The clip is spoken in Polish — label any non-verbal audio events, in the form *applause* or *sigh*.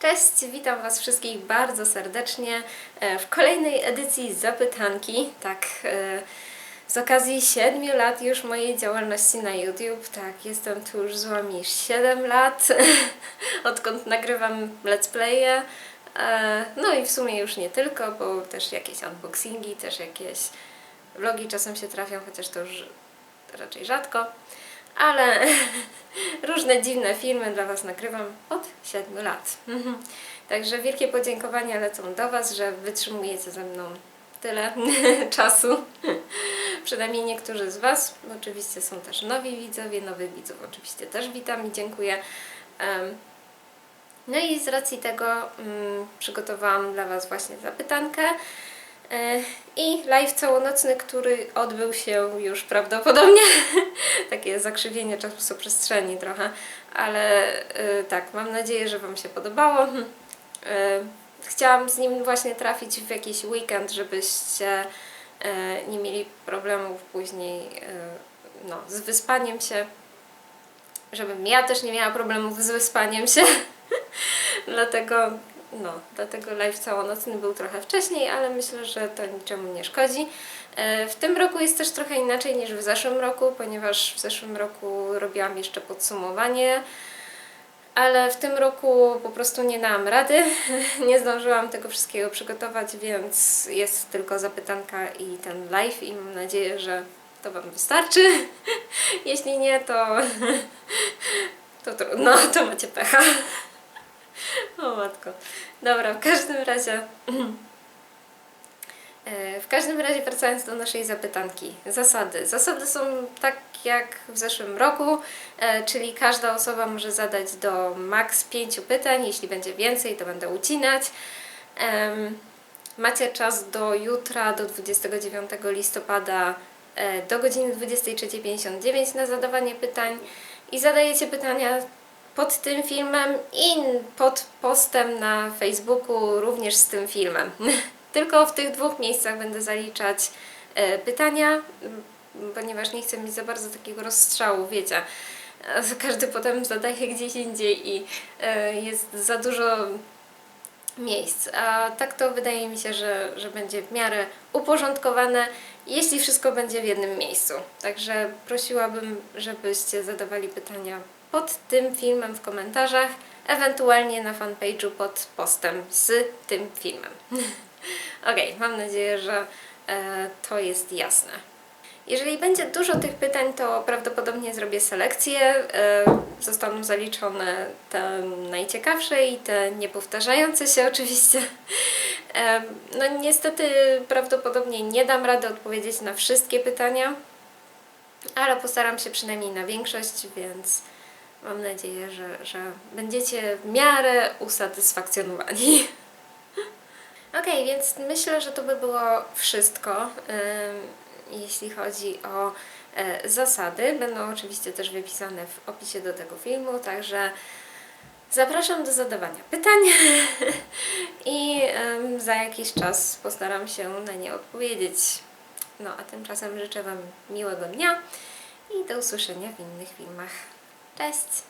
Cześć, witam Was wszystkich bardzo serdecznie e, w kolejnej edycji Zapytanki. Tak, e, z okazji 7 lat już mojej działalności na YouTube. Tak, jestem tu już z Wami 7 lat, *laughs* odkąd nagrywam let's playe. E, No i w sumie już nie tylko, bo też jakieś unboxingi, też jakieś vlogi czasem się trafią, chociaż to już raczej rzadko. Ale *laughs* różne dziwne filmy dla Was nagrywam 7 lat. *laughs* Także wielkie podziękowania lecą do Was, że wytrzymujecie ze mną tyle *laughs* czasu. *laughs* Przynajmniej niektórzy z Was. Oczywiście są też nowi widzowie, nowych widzów oczywiście też witam i dziękuję. No i z racji tego mm, przygotowałam dla Was właśnie zapytankę. E, I live całonocny, który odbył się już prawdopodobnie. *laughs* Takie zakrzywienie czasu-przestrzeni trochę, ale e, tak, mam nadzieję, że Wam się podobało. E, Chciałam z nim właśnie trafić w jakiś weekend, żebyście nie mieli problemów później no, z wyspaniem się. Żebym ja też nie miała problemów z wyspaniem się. *laughs* dlatego, no, dlatego live całonocny był trochę wcześniej, ale myślę, że to niczemu nie szkodzi. E, W tym roku jest też trochę inaczej niż w zeszłym roku, ponieważ w zeszłym roku robiłam jeszcze podsumowanie ale w tym roku po prostu nie dałam rady. *laughs* Nie zdążyłam tego wszystkiego przygotować, więc jest tylko zapytanka i ten live i mam nadzieję, że to Wam wystarczy. *laughs* Jeśli nie, to *laughs* to trudno, to macie pecha. Matko. Dobra, w każdym razie *clears throat* E, W każdym razie wracając do naszej zapytanki. Zasady. Zasady są tak jak w zeszłym roku, e, czyli każda osoba może zadać do maks 5 pytań. Jeśli będzie więcej, to będę ucinać. Macie czas do jutra, do 29 listopada e, do godziny 23.59 na zadawanie pytań i zadajecie pytania pod tym filmem i pod postem na Facebooku również z tym filmem. *laughs* Tylko w tych dwóch miejscach będę zaliczać e, pytania, ponieważ nie chcę mieć za bardzo takiego rozstrzału, wiecie. Każdy potem zadaje gdzieś indziej i e, jest za dużo miejsc. A tak to wydaje mi się, że, że będzie w miarę uporządkowane, jeśli wszystko będzie w jednym miejscu. Także prosiłabym, żebyście zadawali pytania pod tym filmem w komentarzach, ewentualnie na fanpage'u pod postem z tym filmem. *laughs* Okej, mam nadzieję, że e, to jest jasne. Jeżeli będzie dużo tych pytań, to prawdopodobnie zrobię selekcję. E, zostaną zaliczone te najciekawsze i te niepowtarzające się oczywiście. E, no niestety prawdopodobnie nie dam rady odpowiedzieć na wszystkie pytania, ale postaram się przynajmniej na większość, więc mam nadzieję, że, że będziecie w miarę usatysfakcjonowani. *laughs* Okej, więc myślę, że to by było wszystko, jeśli chodzi o e, zasady. Będą oczywiście też wypisane w opisie do tego filmu, także zapraszam do zadawania pytań *laughs* i za jakiś czas postaram się na nie odpowiedzieć. No a tymczasem życzę Wam miłego dnia i do usłyszenia w innych filmach. Cześć!